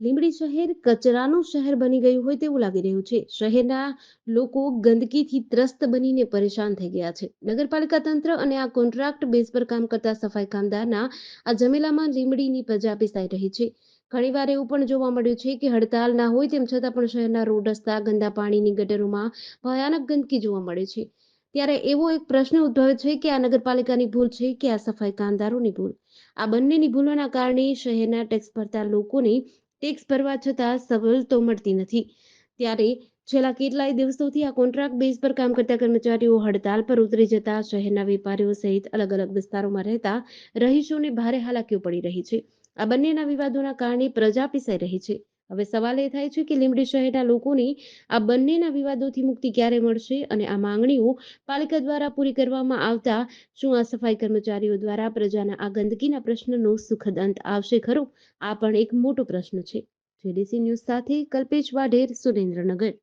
લીંબડી શહેર કચરાનું શહેર બની ગયું હોય તેવું લાગી રહ્યું છે. શહેરના લોકો ગંદકીથી ત્રસ્ત બનીને પરેશાન થઈ ગયા છે. નગરપાલિકા તંત્ર અને આ કોન્ટ્રાક્ટ બેઝ પર કામ કરતા સફાઈ કામદારના આ જમેલામાં લીંબડીની પ્રજા પીસાઈ રહી છે. ઘણીવાર એવું પણ જોવા મળ્યું છે કે હડતાલ ના હોય તેમ છતાં પણ શહેરના રોડ, રસ્તા, ગંદા પાણીની ગટરોમાં ભયાનક ગંદકી જોવા મળે છે. ત્યારે એવો એક પ્રશ્ન ઉદ્ભવે છે કે આ નગરપાલિકાની ભૂલ છે કે આ સફાઈ કામદારોની ભૂલ? આ બંનેની ભૂલોના કારણે શહેરના ટેક્સ ભરતા લોકોની ટેક્સ ભરવા છતાં સવલતો મળતી નથી. ત્યારે છેલ્લા કેટલાય દિવસોથી આ કોન્ટ્રાક્ટ બેઝ પર કામ કરતા કર્મચારીઓ હડતાલ પર ઉતરી જતા, શહેરના વેપારીઓ સહિત અલગ અલગ વિસ્તારોમાં રહેતા રહીશોને ભારે હાલાકીઓ પડી રહી છે. આ બંનેના વિવાદોના કારણે પ્રજા પીસાઈ રહી છે. હવે સવાલ એ થાય છે કે લીંબડી શહેરના લોકોની આ બંનેના વિવાદોથી મુક્તિ ક્યારે મળશે અને આ માંગણીઓ પાલિકા દ્વારા પૂરી કરવામાં આવતા શું આ સફાઈ કર્મચારીઓ દ્વારા પ્રજાના આ ગંદકીના પ્રશ્નનો સુખદ અંત આવશે ખરો? આ પણ એક મોટો પ્રશ્ન છે. જેડીસી ન્યૂઝ સાથે કલ્પેશ વાઢેર, સુરેન્દ્રનગર.